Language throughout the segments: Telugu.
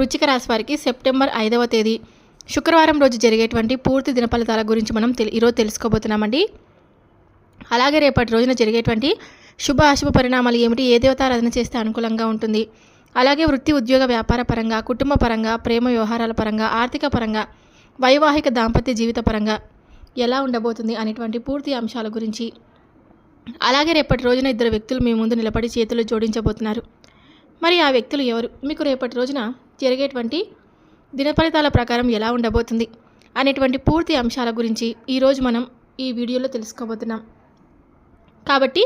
వృచ్చిక రాశి వారికి సెప్టెంబర్ ఐదవ తేదీ శుక్రవారం రోజు జరిగేటువంటి పూర్తి దిన ఫలితాల గురించి మనం తెలి ఈరోజు తెలుసుకోబోతున్నామండి. అలాగే రేపటి రోజున జరిగేటువంటి శుభ అశుభ పరిణామాలు ఏమిటి ఏ దేవతారాధన చేస్తే అనుకూలంగా ఉంటుంది అలాగే వృత్తి ఉద్యోగ వ్యాపార పరంగా కుటుంబ పరంగా ప్రేమ వ్యవహారాల పరంగా ఆర్థిక పరంగా వైవాహిక దాంపత్య జీవిత పరంగా ఎలా ఉండబోతుంది అనేటువంటి పూర్తి అంశాల గురించి అలాగే రేపటి రోజున ఇద్దరు వ్యక్తులు మీ ముందు నిలబడి చేతులు జోడించబోతున్నారు. మరి ఆ వ్యక్తులు ఎవరు? మీకు రేపటి రోజున జరిగేటువంటి దిన ఫలితాల ప్రకారం ఎలా ఉండబోతుంది అనేటువంటి పూర్తి అంశాల గురించి ఈరోజు మనం ఈ వీడియోలో తెలుసుకోబోతున్నాం. కాబట్టి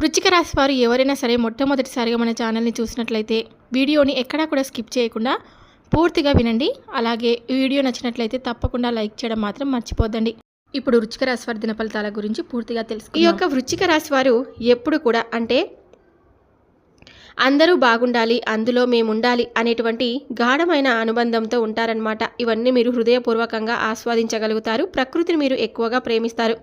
వృచ్చిక రాశి వారు ఎవరైనా సరే మొట్టమొదటిసారిగా మన ఛానల్ని చూసినట్లయితే వీడియోని ఎక్కడా కూడా స్కిప్ చేయకుండా పూర్తిగా వినండి. అలాగే వీడియో నచ్చినట్లయితే తప్పకుండా లైక్ చేయడం మాత్రం మర్చిపోద్దండి. ఇప్పుడు వృచ్చిక రాశి వారి దిన ఫలితాల గురించి పూర్తిగా తెలుసు ఈ యొక్క వృచ్చిక రాశి వారు ఎప్పుడు కూడా అంటే అందరూ బాగుండాలి అందులో మేము ఉండాలి అనేటువంటి గాఢమైన అనుబంధంతో ఉంటారనమాట ఇవన్నీ మీరు హృదయపూర్వకంగా ఆస్వాదించగలుగుతారు. ప్రకృతిని మీరు ఎక్కువగా ప్రేమిస్తారు.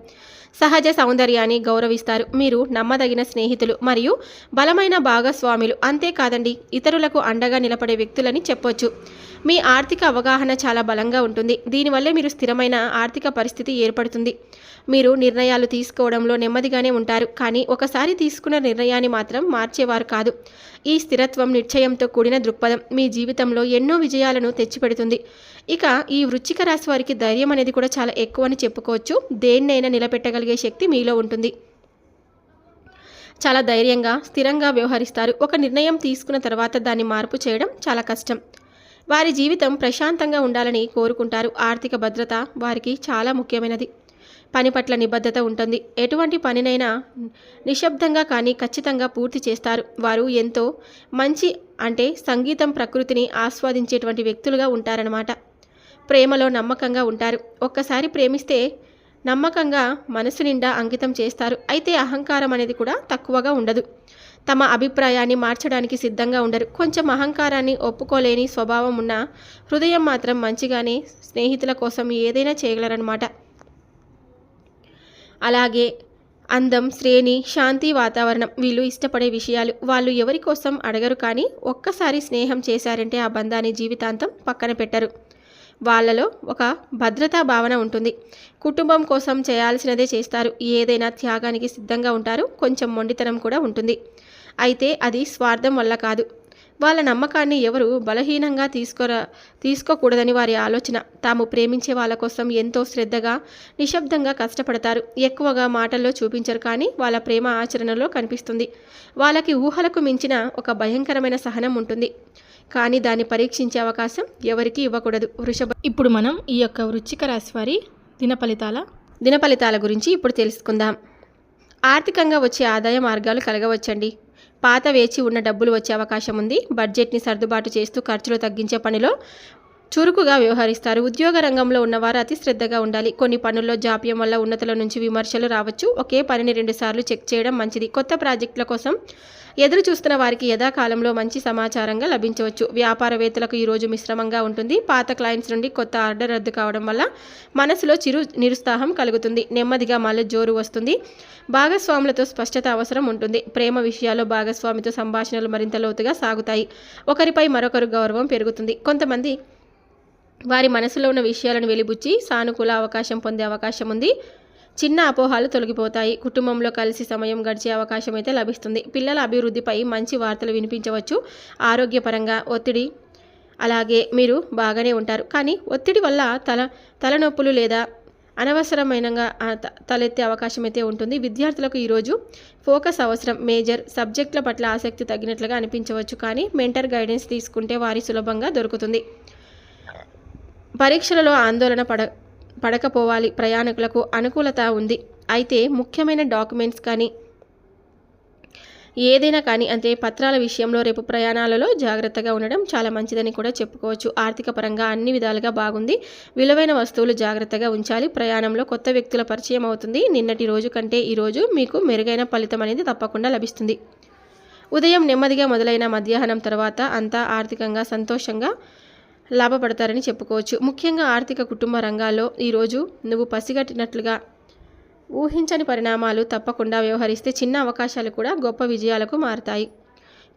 సహజ సౌందర్యాన్ని గౌరవిస్తారు. మీరు నమ్మదగిన స్నేహితులు మరియు బలమైన భాగస్వాములు. అంతేకాదండి ఇతరులకు అండగా నిలబడే వ్యక్తులని చెప్పొచ్చు. మీ ఆర్థిక అవగాహన చాలా బలంగా ఉంటుంది. దీనివల్లే మీరు స్థిరమైన ఆర్థిక పరిస్థితి ఏర్పడుతుంది. మీరు నిర్ణయాలు తీసుకోవడంలో నెమ్మదిగానే ఉంటారు. కానీ ఒకసారి తీసుకున్న నిర్ణయాన్ని మాత్రం మార్చేవారు కాదు. ఈ స్థిరత్వం నిశ్చయంతో కూడిన దృక్పథం మీ జీవితంలో ఎన్నో విజయాలను తెచ్చిపెడుతుంది. ఇక ఈ వృచ్చిక రాశి వారికి ధైర్యం అనేది కూడా చాలా ఎక్కువ అని చెప్పుకోవచ్చు. దేన్నైనా నిలబెట్టగలిగే శక్తి మీలో ఉంటుంది. చాలా ధైర్యంగా స్థిరంగా వ్యవహరిస్తారు. ఒక నిర్ణయం తీసుకున్న తర్వాత దాన్ని మార్పు చేయడం చాలా కష్టం. వారి జీవితం ప్రశాంతంగా ఉండాలని కోరుకుంటారు. ఆర్థిక భద్రత వారికి చాలా ముఖ్యమైనది. పని పట్ల నిబద్ధత ఉంటుంది. ఎటువంటి పనినైనా నిశ్శబ్దంగా కానీ ఖచ్చితంగా పూర్తి చేస్తారు. వారు ఎంతో మంచి అంటే సంగీతం ప్రకృతిని ఆస్వాదించేటువంటి వ్యక్తులుగా ఉంటారన్నమాట. ప్రేమలో నమ్మకంగా ఉంటారు. ఒక్కసారి ప్రేమిస్తే నమ్మకంగా మనసు నిండా అంకితం చేస్తారు. అయితే అహంకారం అనేది కూడా తక్కువగా ఉండదు. తమ అభిప్రాయాన్ని మార్చడానికి సిద్ధంగా ఉండరు. కొంచెం అహంకారాన్ని ఒప్పుకోలేని స్వభావం ఉన్న హృదయం మాత్రం మంచిగానే స్నేహితుల కోసం ఏదైనా చేయగలరనమాట అలాగే అందం శ్రేణి శాంతి వాతావరణం వీళ్ళు ఇష్టపడే విషయాలు వాళ్ళు ఎవరి కోసం అడగరు కానీ ఒక్కసారి స్నేహం చేశారంటే ఆ బంధాన్ని జీవితాంతం పక్కన పెట్టరు. వాళ్ళలో ఒక భద్రతా భావన ఉంటుంది. కుటుంబం కోసం చేయాల్సినదే చేస్తారు. ఏదైనా త్యాగానికి సిద్ధంగా ఉంటారు. కొంచెం మొండితనం కూడా ఉంటుంది. అయితే అది స్వార్థం వల్ల కాదు. వాళ్ళ నమ్మకాన్ని ఎవరు బలహీనంగా తీసుకోరా తీసుకోకూడదని వారి ఆలోచన. తాము ప్రేమించే వాళ్ళ కోసం ఎంతో శ్రద్ధగా నిశ్శబ్దంగా కష్టపడతారు. ఎక్కువగా మాటల్లో చూపించరు కానీ వాళ్ళ ప్రేమ ఆచరణలో కనిపిస్తుంది. వాళ్ళకి ఊహలకు మించిన ఒక భయంకరమైన సహనం ఉంటుంది. కానీ దాన్ని పరీక్షించే అవకాశం ఎవరికీ ఇవ్వకూడదు. వృషభ ఇప్పుడు మనం ఈ యొక్క వృచ్చిక రాశి వారి దిన ఫలితాల దిన ఫలితాల గురించి ఇప్పుడు తెలుసుకుందాం. ఆర్థికంగా వచ్చే ఆదాయ మార్గాలు కలగవచ్చండి. పాత వేచి ఉన్న డబ్బులు వచ్చే అవకాశం ఉంది. బడ్జెట్ని సర్దుబాటు చేస్తూ ఖర్చులు తగ్గించే పనిలో చురుకుగా వ్యవహరిస్తారు. ఉద్యోగ రంగంలో ఉన్నవారు అతి శ్రద్ధగా ఉండాలి. కొన్ని పనుల్లో జాప్యం వల్ల ఉన్నతుల నుంచి విమర్శలు రావచ్చు. ఒకే పనిని రెండుసార్లు చెక్ చేయడం మంచిది. కొత్త ప్రాజెక్టుల కోసం ఎదురు చూస్తున్న వారికి యథాకాలంలో మంచి సమాచారంగా లభించవచ్చు. వ్యాపారవేత్తలకు ఈరోజు మిశ్రమంగా ఉంటుంది. పాత క్లయింట్స్ నుండి కొత్త ఆర్డర్ రద్దు కావడం వల్ల మనసులో చిరు నిరుత్సాహం కలుగుతుంది. నెమ్మదిగా మళ్ళీ జోరు వస్తుంది. భాగస్వాములతో స్పష్టత అవసరం ఉంటుంది. ప్రేమ విషయాల్లో భాగస్వామితో సంభాషణలు మరింత లోతుగా సాగుతాయి. ఒకరిపై మరొకరు గౌరవం పెరుగుతుంది. కొంతమంది వారి మనసులో ఉన్న విషయాలను వెలిబుచ్చి సానుకూల అవకాశం పొందే అవకాశం ఉంది. చిన్న అపోహాలు తొలగిపోతాయి. కుటుంబంలో కలిసి సమయం గడిచే అవకాశం అయితే లభిస్తుంది. పిల్లల అభివృద్ధిపై మంచి వార్తలు వినిపించవచ్చు. ఆరోగ్యపరంగా ఒత్తిడి అలాగే మీరు బాగానే ఉంటారు. కానీ ఒత్తిడి వల్ల తల తలనొప్పులు లేదా అనవసరమైనగా త- తలెత్తే అవకాశం అయితే ఉంటుంది. విద్యార్థులకు ఈరోజు ఫోకస్ అవసరం. మేజర్ సబ్జెక్టుల పట్ల ఆసక్తి తగ్గినట్లుగా అనిపించవచ్చు. కానీ మెంటర్ గైడెన్స్ తీసుకుంటే వారి సులభంగా దొరుకుతుంది. పరీక్షలలో ఆందోళన పడ పడకపోవాలి. ప్రయాణికులకు అనుకూలత ఉంది. అయితే ముఖ్యమైన డాక్యుమెంట్స్ కానీ ఏదైనా కానీ అంటే పత్రాల విషయంలో రేపు ప్రయాణాలలో జాగ్రత్తగా ఉండడం చాలా మంచిదని కూడా చెప్పుకోవచ్చు. ఆర్థిక పరంగా అన్ని విధాలుగా బాగుంది. విలువైన వస్తువులు జాగ్రత్తగా ఉంచాలి. ప్రయాణంలో కొత్త వ్యక్తుల పరిచయం అవుతుంది. నిన్నటి రోజు కంటే ఈరోజు మీకు మెరుగైన ఫలితం అనేది తప్పకుండా లభిస్తుంది. ఉదయం నెమ్మదిగా మొదలైన మధ్యాహ్నం తర్వాత అంతా ఆర్థికంగా సంతోషంగా లాభపడతారని చెప్పుకోవచ్చు. ముఖ్యంగా ఆర్థిక కుటుంబ రంగాల్లో ఈరోజు నువ్వు పసిగట్టినట్లుగా ఊహించని పరిణామాలు తప్పకుండా వ్యవహరిస్తే చిన్న అవకాశాలు కూడా గొప్ప విజయాలకు మారుతాయి.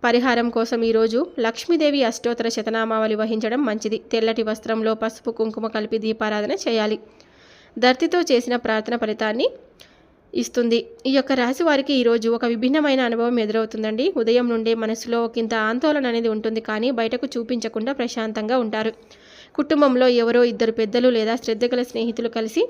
పరిహారం కోసం ఈరోజు లక్ష్మీదేవి అష్టోత్తర శతనామావళి వహించడం మంచిది. తెల్లటి వస్త్రంలో పసుపు కుంకుమ కలిపి దీపారాధన చేయాలి. ధర్తితో చేసిన ప్రార్థన ఫలితాన్ని ఇస్తుంది. ఈ యొక్క రాశి వారికి ఈరోజు ఒక విభిన్నమైన అనుభవం ఎదురవుతుందండి. ఉదయం నుండే మనసులో ఒకంత ఆందోళన అనేది ఉంటుంది. కానీ బయటకు చూపించకుండా ప్రశాంతంగా ఉంటారు. కుటుంబంలో ఎవరో ఇద్దరు పెద్దలు లేదా శ్రద్ధ గల స్నేహితులు కలిసి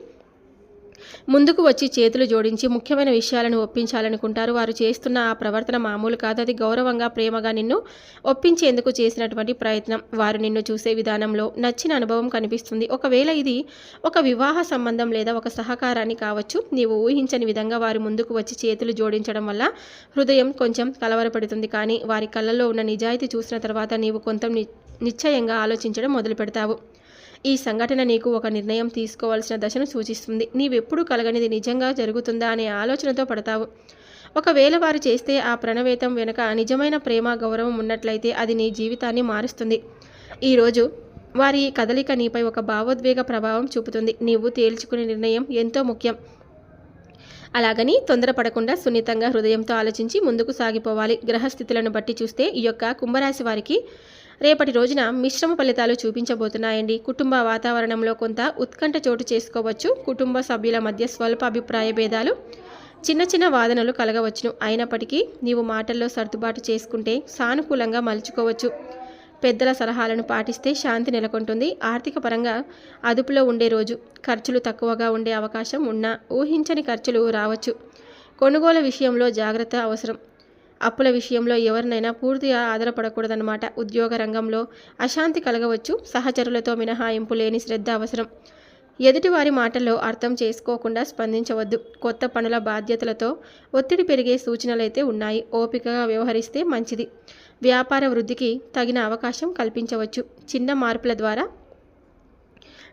ముందుకు వచ్చి చేతులు జోడించి ముఖ్యమైన విషయాలను ఒప్పించాలనుకుంటారు. వారు చేస్తున్న ఆ ప్రవర్తన మామూలు కాదు. అది గౌరవంగా ప్రేమగా నిన్ను ఒప్పించేందుకు చేసినటువంటి ప్రయత్నం. వారు నిన్ను చూసే విధానంలో నచ్చిన అనుభవం కనిపిస్తుంది. ఒకవేళ ఇది ఒక వివాహ సంబంధం లేదా ఒక సహకారాన్ని కావచ్చు నీవు ఊహించని విధంగా వారు ముందుకు వచ్చి చేతులు జోడించడం వల్ల హృదయం కొంచెం కలవరపడుతుంది. కానీ వారి కళ్ళలో ఉన్న నిజాయితీ చూసిన తర్వాత నీవు కొంత ని- నిశ్చయంగా ఆలోచించడం మొదలు పెడతావు ఈ సంఘటన నీకు ఒక నిర్ణయం తీసుకోవాల్సిన దశను సూచిస్తుంది. నీవెప్పుడు కలగనిది నిజంగా జరుగుతుందా అనే ఆలోచనతో పడతావు. ఒకవేళ వారు చేస్తే ఆ ప్రణవేతం వెనుక నిజమైన ప్రేమ గౌరవం ఉన్నట్లయితే అది నీ జీవితాన్ని మారుస్తుంది. ఈరోజు వారి కదలిక నీపై ఒక భావోద్వేగ ప్రభావం చూపుతుంది. నీవు తేల్చుకునే నిర్ణయం ఎంతో ముఖ్యం. అలాగని తొందరపడకుండా సున్నితంగా హృదయంతో ఆలోచించి ముందుకు సాగిపోవాలి. గ్రహస్థితులను బట్టి చూస్తే ఈ యొక్క కుంభరాశి వారికి రేపటి రోజున మిశ్రమ ఫలితాలు చూపించబోతున్నాయండి. కుటుంబ వాతావరణంలో కొంత ఉత్కంఠ చోటు చేసుకోవచ్చు. కుటుంబ సభ్యుల మధ్య స్వల్ప అభిప్రాయ భేదాలు చిన్న చిన్న వాదనలు కలగవచ్చును. అయినప్పటికీ నీవు మాటల్లో సర్దుబాటు చేసుకుంటే సానుకూలంగా మలుచుకోవచ్చు. పెద్దల సలహాలను పాటిస్తే శాంతి నెలకొంటుంది. ఆర్థిక పరంగా అదుపులో ఉండే రోజు ఖర్చులు తక్కువగా ఉండే అవకాశం ఉన్నా ఊహించని ఖర్చులు రావచ్చు. కొనుగోలు విషయంలో జాగ్రత్త అవసరం. అప్పుల విషయంలో ఎవరినైనా పూర్తిగా ఆధారపడకూడదన్నమాట. ఉద్యోగ రంగంలో అశాంతి కలగవచ్చు సహచరులతో మినహాయింపు లేని శ్రద్ధ అవసరం. ఎదుటివారి మాటల్లో అర్థం చేసుకోకుండా స్పందించవద్దు. కొత్త పనుల బాధ్యతలతో ఒత్తిడి పెరిగే సూచనలైతే ఉన్నాయి. ఓపికగా వ్యవహరిస్తే మంచిది. వ్యాపార వృద్ధికి తగిన అవకాశం కల్పించవచ్చు. చిన్న మార్పుల ద్వారా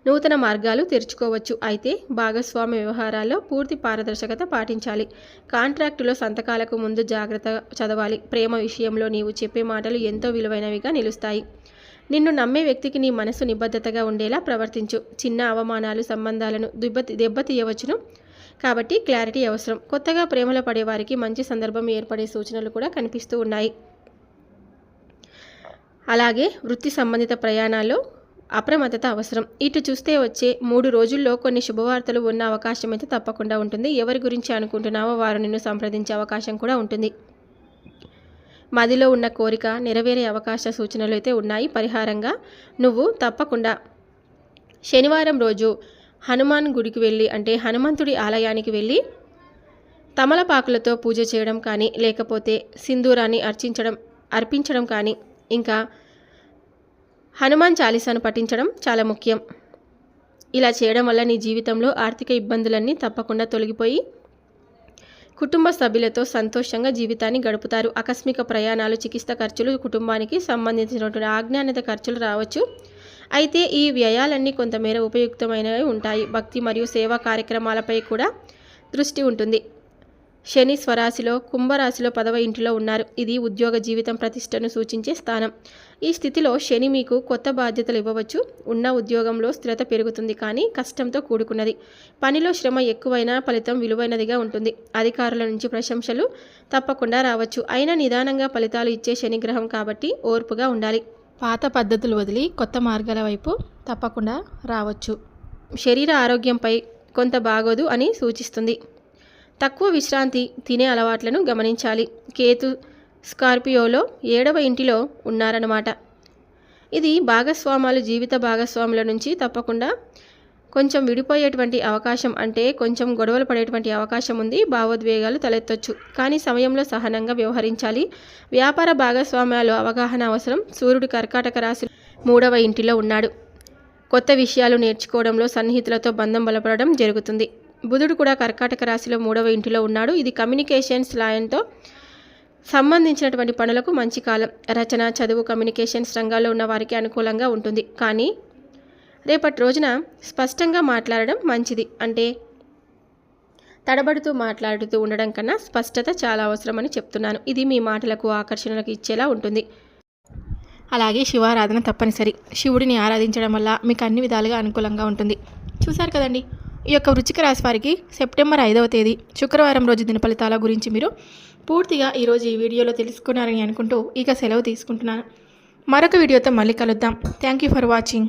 నూతన మార్గాలు తెరుచుకోవచ్చు. అయితే భాగస్వామ్య వ్యవహారాల్లో పూర్తి పారదర్శకత పాటించాలి. కాంట్రాక్టులో సంతకాలకు ముందు జాగ్రత్త చదవాలి. ప్రేమ విషయంలో నీవు చెప్పే మాటలు ఎంతో విలువైనవిగా నిలుస్తాయి. నిన్ను నమ్మే వ్యక్తికి నీ మనసు నిబద్ధతగా ఉండేలా ప్రవర్తించు. చిన్న అవమానాలు సంబంధాలను దెబ్బతి దెబ్బతీయవచ్చును. కాబట్టి క్లారిటీ అవసరం. కొత్తగా ప్రేమలో పడేవారికి మంచి సందర్భం ఏర్పడే సూచనలు కూడా కనిపిస్తూ ఉన్నాయి. అలాగే వృత్తి సంబంధిత ప్రయాణాల్లో అప్రమత్తత అవసరం. ఇటు చూస్తే వచ్చే మూడు రోజుల్లో కొన్ని శుభవార్తలు ఉన్న అవకాశం అయితే తప్పకుండా ఉంటుంది. ఎవరి గురించి అనుకుంటున్నావో వారు నిన్ను సంప్రదించే అవకాశం కూడా ఉంటుంది. మదిలో ఉన్న కోరిక నెరవేరే అవకాశ సూచనలు అయితే ఉన్నాయి. పరిహారంగా నువ్వు తప్పకుండా శనివారం రోజు హనుమాన్ గుడికి వెళ్ళి అంటే హనుమంతుడి ఆలయానికి వెళ్ళి తమలపాకులతో పూజ చేయడం కానీ లేకపోతే సింధూరాన్ని అర్చించడం అర్పించడం కానీ ఇంకా హనుమాన్ చాలీసాను పఠించడం చాలా ముఖ్యం. ఇలా చేయడం వల్ల నీ జీవితంలో ఆర్థిక ఇబ్బందులన్నీ తప్పకుండా తొలగిపోయి కుటుంబ సభ్యులతో సంతోషంగా జీవితాన్ని గడుపుతారు. ఆకస్మిక ప్రయాణాలు చికిత్స ఖర్చులు కుటుంబానికి సంబంధించినటువంటి ఆజ్ఞానిత ఖర్చులు రావచ్చు. అయితే ఈ వ్యయాలన్నీ కొంతమేర ఉపయుక్తమైనవి ఉంటాయి. భక్తి మరియు సేవా కార్యక్రమాలపై కూడా దృష్టి ఉంటుంది. శని స్వరాశిలో కుంభరాశిలో పదవ ఇంటిలో ఉన్నారు. ఇది ఉద్యోగ జీవితం ప్రతిష్టను సూచించే స్థానం. ఈ స్థితిలో శని మీకు కొత్త బాధ్యతలు ఇవ్వవచ్చు. ఉన్న ఉద్యోగంలో స్థిరత పెరుగుతుంది కానీ కష్టంతో కూడుకున్నది. పనిలో శ్రమ ఎక్కువైనా ఫలితం విలువైనదిగా ఉంటుంది. అధికారుల నుంచి ప్రశంసలు తప్పకుండా రావచ్చు. అయినా నిదానంగా ఫలితాలు ఇచ్చే శని గ్రహం కాబట్టి ఓర్పుగా ఉండాలి. పాత పద్ధతులు వదిలి కొత్త మార్గాల వైపు తప్పకుండా రావచ్చు. శరీర ఆరోగ్యంపై కొంత బాగోదు అని సూచిస్తుంది. తక్కువ విశ్రాంతి తినే అలవాట్లను గమనించాలి. కేతు స్కార్పియోలో ఏడవ ఇంటిలో ఉన్నారన్నమాట. ఇది భాగస్వామాలు జీవిత భాగస్వాముల నుంచి తప్పకుండా కొంచెం విడిపోయేటువంటి అవకాశం అంటే కొంచెం గొడవలు పడేటువంటి అవకాశం ఉంది. భావోద్వేగాలు తలెత్తొచ్చు. కానీ సమయంలో సహనంగా వ్యవహరించాలి. వ్యాపార భాగస్వామ్యాలు అవగాహన అవసరం. సూర్యుడు కర్కాటక రాశి మూడవ ఇంటిలో ఉన్నాడు. కొత్త విషయాలు నేర్చుకోవడంలో సన్నిహితులతో బంధం బలపడడం జరుగుతుంది. బుధుడు కూడా కర్కాటక రాశిలో మూడవ ఇంటిలో ఉన్నాడు. ఇది కమ్యూనికేషన్స్ లాయన్తో సంబంధించినటువంటి పనులకు మంచి కాలం. రచన చదువు కమ్యూనికేషన్స్ రంగాల్లో ఉన్న వారికి అనుకూలంగా ఉంటుంది. కానీ రేపటి రోజున స్పష్టంగా మాట్లాడడం మంచిది. అంటే తడబడుతూ మాట్లాడుతూ ఉండడం కన్నా స్పష్టత చాలా అవసరమని చెప్తున్నాను. ఇది మీ మాటలకు ఆకర్షణలకు ఇచ్చేలా ఉంటుంది. అలాగే శివారాధన తప్పనిసరి. శివుడిని ఆరాధించడం వల్ల మీకు అన్ని విధాలుగా అనుకూలంగా ఉంటుంది. చూశారు కదండి? ఈ యొక్క వృచ్చిక రాశి వారికి సెప్టెంబర్ ఐదవ తేదీ శుక్రవారం రోజు దిన ఫలితాల గురించి మీరు పూర్తిగా ఈరోజు ఈ వీడియోలో తెలుసుకున్నారని అనుకుంటూ ఇక సెలవు తీసుకుంటున్నాను. మరొక వీడియోతో మళ్ళీ కలుద్దాం. Thank you for watching